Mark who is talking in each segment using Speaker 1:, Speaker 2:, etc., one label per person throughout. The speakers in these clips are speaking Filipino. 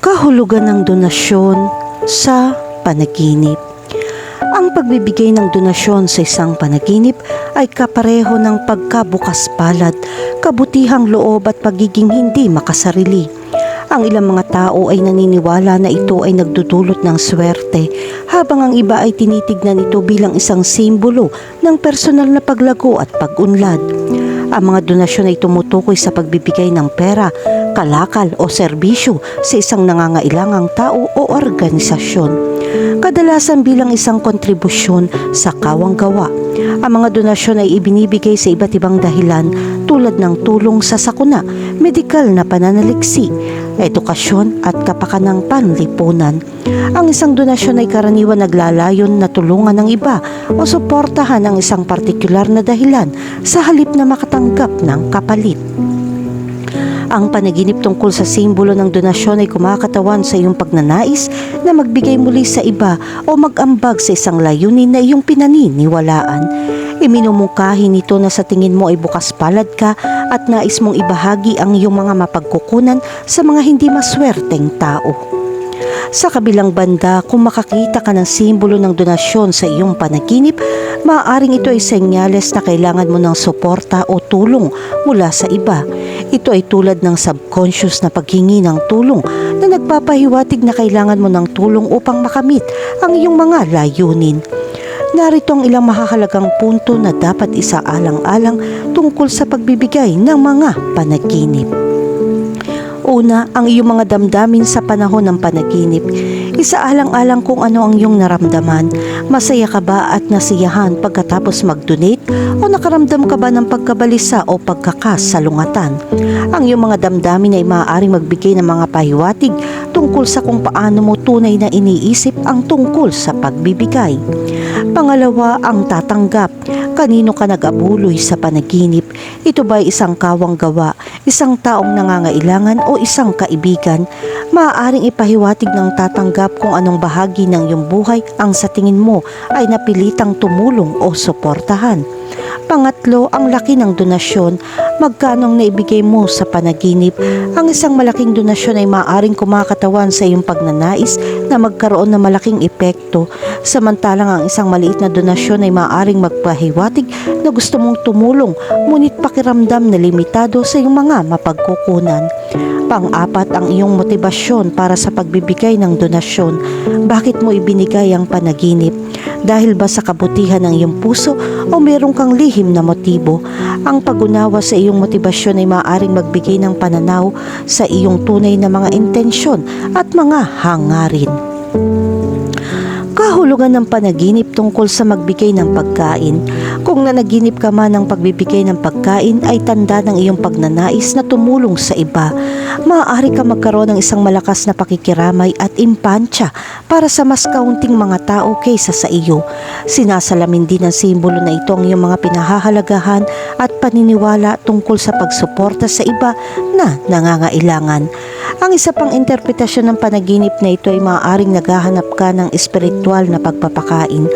Speaker 1: kahulugan ng donasyon sa panaginip. Ang pagbibigay ng donasyon sa isang panaginip ay kapareho ng pagkabukas palad, kabutihang loob at pagiging hindi makasarili. Ang ilang mga tao ay naniniwala na ito ay nagdudulot ng swerte, habang ang iba ay tinitignan ito bilang isang simbolo ng personal na paglago at pag-unlad. Ang mga donasyon ay tumutukoy sa pagbibigay ng pera, kalakal o serbisyo sa isang nangangailangang tao o organisasyon. Kadalasan bilang isang kontribusyon sa kawang gawa. Ang mga donasyon ay ibinibigay sa iba't ibang dahilan tulad ng tulong sa sakuna, medikal na pananaliksi, edukasyon at kapakanang panlipunan. Ang isang donasyon ay karaniwan naglalayon na tulungan ng iba o suportahan ang isang partikular na dahilan sa halip na makatanggap ng kapalit. Ang panaginip tungkol sa simbolo ng donasyon ay kumakatawan sa iyong pagnanais na magbigay muli sa iba o mag-ambag sa isang layunin na iyong pinaniniwalaan. Iminumungkahi nito na sa tingin mo ay bukas palad ka at nais mong ibahagi ang iyong mga mapagkukunan sa mga hindi maswerteng tao. Sa kabilang banda, kung makakita ka ng simbolo ng donasyon sa iyong panaginip, maaaring ito ay senyales na kailangan mo ng suporta o tulong mula sa iba. Ito ay tulad ng subconscious na paghingi ng tulong na nagpapahiwatig na kailangan mo ng tulong upang makamit ang iyong mga layunin. Narito ang ilang mahahalagang punto na dapat isaalang-alang tungkol sa pagbibigay ng mga panaginip. Una, ang iyong mga damdamin sa panahon ng panaginip. Isaalang-alang kung ano ang iyong naramdaman. Masaya ka ba at nasiyahan pagkatapos mag-donate o nakaramdam ka ba ng pagkabalisa o pagkakasalungatan? Ang iyong mga damdamin ay maaaring magbigay ng mga pahiwatig tungkol sa kung paano mo tunay na iniisip ang tungkol sa pagbibigay. Pangalawa, ang tatanggap. Kanino ka nag-abuloy sa panaginip? Ito ba isang kawang gawa, isang taong nangangailangan o isang kaibigan? Maaaring ipahiwatig ng tatanggap kung anong bahagi ng iyong buhay ang sa tingin mo ay napilitang tumulong o suportahan. Pangatlo, ang laki ng donasyon. Magkanong naibigay mo sa panaginip? Ang isang malaking donasyon ay maaaring kumakatawan sa iyong pagnanais na magkaroon ng malaking epekto. Samantalang ang isang maliit na donasyon ay maaaring magpahiwatig na gusto mong tumulong ngunit pakiramdam na limitado sa iyong mga mapagkukunan. Pang-apat ang iyong motibasyon para sa pagbibigay ng donasyon. Bakit mo ibinigay ang panaginip? Dahil ba sa kabutihan ng iyong puso o meron kang lihim na motibo? Ang pag-unawa sa iyong motibasyon ay maaaring magbigay ng pananaw sa iyong tunay na mga intensyon at mga hangarin. Kahulugan ng panaginip tungkol sa magbigay ng pagkain. Kung nanaginip ka man ng pagbibigay ng pagkain ay tanda ng iyong pagnanais na tumulong sa iba. Maaari ka magkaroon ng isang malakas na pakikiramay at impansya para sa mas kaunting mga tao kaysa sa iyo. Sinasalamin din ng simbolo na ito ang iyong mga pinahahalagahan at paniniwala tungkol sa pagsuporta sa iba na nangangailangan. Ang isa pang interpretasyon ng panaginip na ito ay maaaring naghahanap ka ng espiritual na pagpapakain.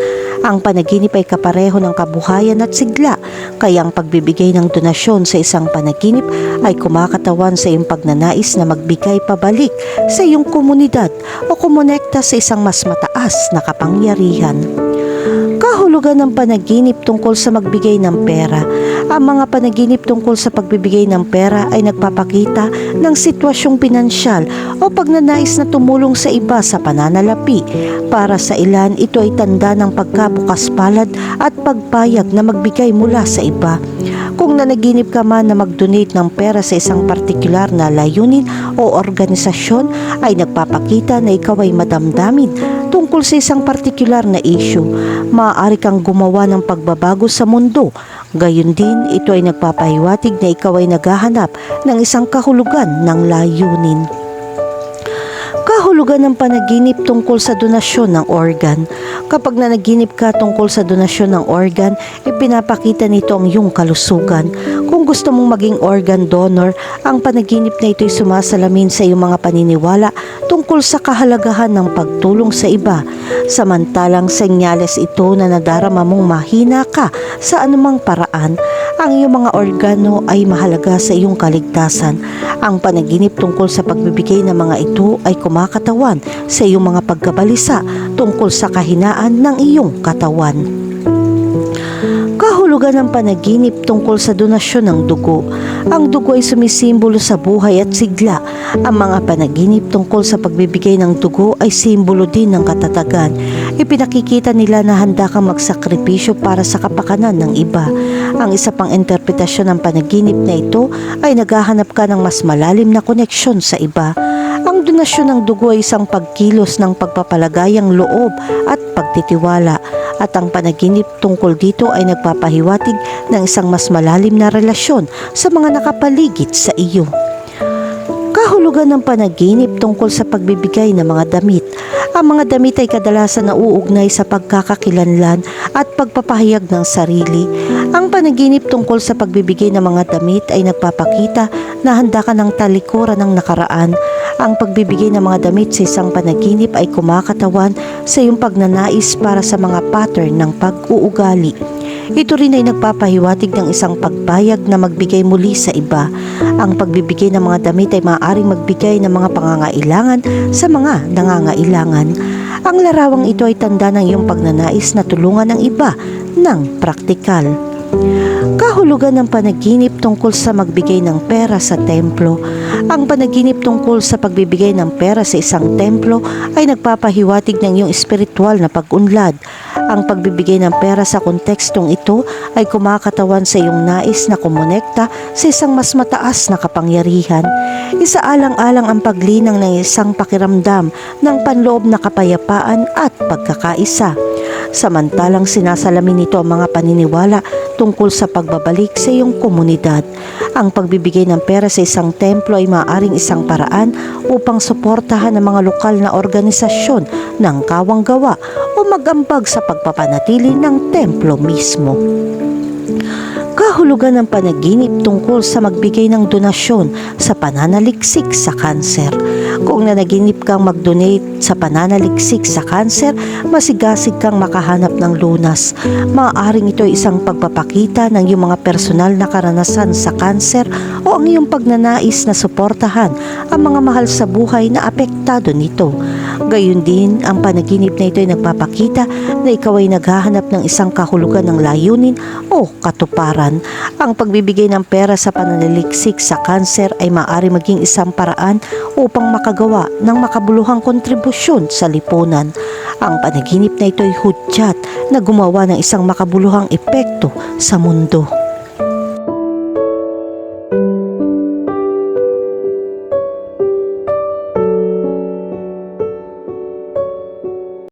Speaker 1: Ang panaginip ay kapareho ng kabuhayan at sigla, kaya ang pagbibigay ng donasyon sa isang panaginip ay kumakatawan sa iyong pagnanais na magbigay pabalik sa iyong komunidad o kumonekta sa isang mas mataas na kapangyarihan. Kahulugan ng panaginip tungkol sa magbigay ng pera. Ang mga panaginip tungkol sa pagbibigay ng pera ay nagpapakita ng sitwasyong pinansyal o pagnanais na tumulong sa iba sa pananalapi. Para sa ilan, ito ay tanda ng pagkabukas palad at pagpayag na magbigay mula sa iba. Kung nanaginip ka man na mag-donate ng pera sa isang partikular na layunin o organisasyon ay nagpapakita na ikaw ay madamdamin tungkol sa isang partikular na issue. Maaari kang gumawa ng pagbabago sa mundo. Gayun din, ito ay nagpapahiwatig na ikaw ay naghahanap ng isang kahulugan ng layunin. Kahulugan ng panaginip tungkol sa donasyon ng organ. Kapag nanaginip ka tungkol sa donasyon ng organ, ipinapakita nito ang iyong kalusugan. Kung gusto mong maging organ donor, ang panaginip na ito ay sumasalamin sa iyong mga paniniwala tungkol sa kahalagahan ng pagtulong sa iba, samantalang senyales ito na nadarama mong mahina ka sa anumang paraan, ang iyong mga organo ay mahalaga sa iyong kaligtasan. Ang panaginip tungkol sa pagbibigay ng mga ito ay kumakatawan sa iyong mga pagkabalisa tungkol sa kahinaan ng iyong katawan. Kahulugan ng panaginip tungkol sa donasyon ng dugo. Ang dugo ay sumisimbolo sa buhay at sigla. Ang mga panaginip tungkol sa pagbibigay ng dugo ay simbolo din ng katatagan. Ipinakikita nila na handa kang magsakripisyo para sa kapakanan ng iba. Ang isa pang interpretasyon ng panaginip na ito ay naghahanap ka ng mas malalim na koneksyon sa iba. Ang donasyon ng dugo ay isang pagkilos ng pagpapalagayang loob at pagtitiwala at ang panaginip tungkol dito ay nagpapahiwatig ng isang mas malalim na relasyon sa mga nakapaligid sa iyo. Kahulugan ng panaginip tungkol sa pagbibigay ng mga damit. Ang mga damit ay kadalasan nauugnay sa pagkakakilanlan at pagpapahayag ng sarili. Ang panaginip tungkol sa pagbibigay ng mga damit ay nagpapakita na handa ka ng talikuran ng nakaraan. Ang pagbibigay ng mga damit sa isang panaginip ay kumakatawan sa iyong pagnanais para sa mga pattern ng pag-uugali. Ito rin ay nagpapahiwatig ng isang pagbayag na magbigay muli sa iba. Ang pagbibigay ng mga damit ay maaaring magbigay ng mga pangangailangan sa mga nangangailangan. Ang larawang ito ay tanda ng iyong pagnanais na tulungan ng iba ng praktikal. Kahulugan ng panaginip tungkol sa magbigay ng pera sa templo. Ang panaginip tungkol sa pagbibigay ng pera sa isang templo ay nagpapahiwatig ng iyong espiritual na pag-unlad. Ang pagbibigay ng pera sa kontekstong ito ay kumakatawan sa iyong nais na kumonekta sa isang mas mataas na kapangyarihan. Isaalang-alang ang paglinang ng isang pakiramdam ng panloob na kapayapaan at pagkakaisa. Samantalang sinasalamin nito ang mga paniniwala tungkol sa pagbabalik sa iyong komunidad. Ang pagbibigay ng pera sa isang templo ay maaaring isang paraan upang suportahan ang mga lokal na organisasyon ng kawanggawa o magambag sa pagpapanatili ng templo mismo kahulugan ng panaginip tungkol sa magbigay ng donasyon sa pananaliksik sa kanser. Kung nanaginip kang mag-donate sa pananaliksik sa kanser, masigasig kang makahanap ng lunas. Maaaring ito ay isang pagpapakita ng iyong mga personal na karanasan sa kanser o ang iyong pagnanais na suportahan ang mga mahal sa buhay na apektado nito. Gayun din, ang panaginip na ito ay nagpapakita na ikaw ay naghahanap ng isang kahulugan ng layunin o katuparan. Ang pagbibigay ng pera sa pananaliksik sa kanser ay maaari maging isang paraan upang makagawa ng makabuluhang kontribusyon sa lipunan. Ang panaginip na ito ay hudyat na gumawa ng isang makabuluhang epekto sa mundo.